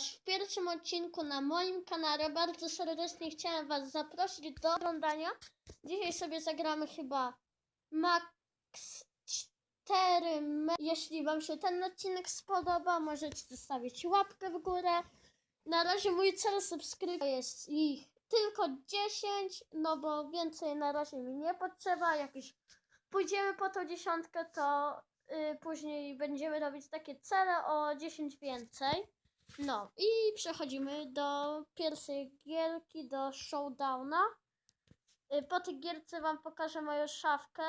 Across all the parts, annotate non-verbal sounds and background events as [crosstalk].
W pierwszym odcinku na moim kanale bardzo serdecznie chciałem Was zaprosić do oglądania. Dzisiaj sobie zagramy chyba max 4. Me- Jeśli Wam się ten odcinek spodoba, możecie zostawić łapkę w górę. Na razie mój cel subskrypcji jest ich tylko 10, no bo więcej na razie mi nie potrzeba. Jak już pójdziemy po tą dziesiątkę, to y, później będziemy robić takie cele o 10 więcej. No i przechodzimy do pierwszej gierki, do showdowna. Y, Po tej gierce wam pokażę moją szafkę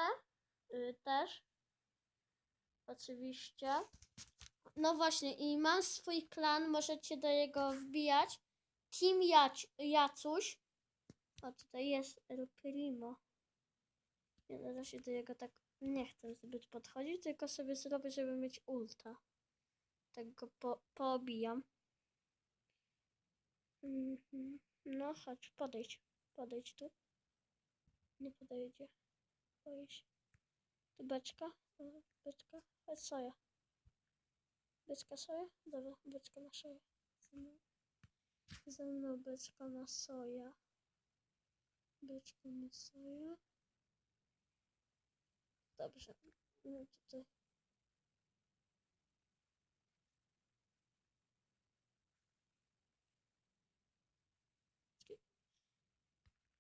y, też. Oczywiście. No właśnie i mam swój klan, możecie do niego wbijać. Team Jac Jacuś. O tutaj jest El Primo. Ja na razie do niego tak nie chcę zbyt podchodzić, tylko sobie zrobię, żeby mieć ulta. Tak go po, poobijam. Mhm. No chodź, podejdź. Podejdź tu. Nie podejdzie. Boi się. Tu beczka. Beczka. Chodź soja. Beczka soja? Dobra, beczka na soję. Ze mną. Ze mną beczka na soja. Beczka na soja. Dobrze. No tutaj.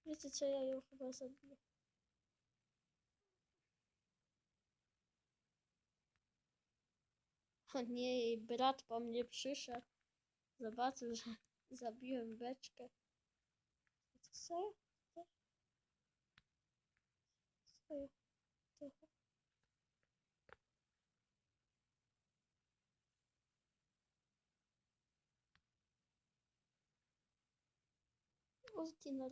Wiecie co, ja ją chyba zabiję. O nie, jej brat po mnie przyszedł. Zobaczył, że zabiłem beczkę. Co co? Co? Co ja? Trochę. Ulti na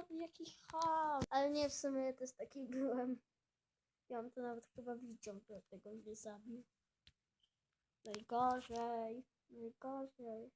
razie nie odpalam. O, jaki ham! Ale nie, w sumie też taki [laughs] byłem. Ja on to nawet chyba widział, dlatego mnie zabił. Najgorzej, najgorzej.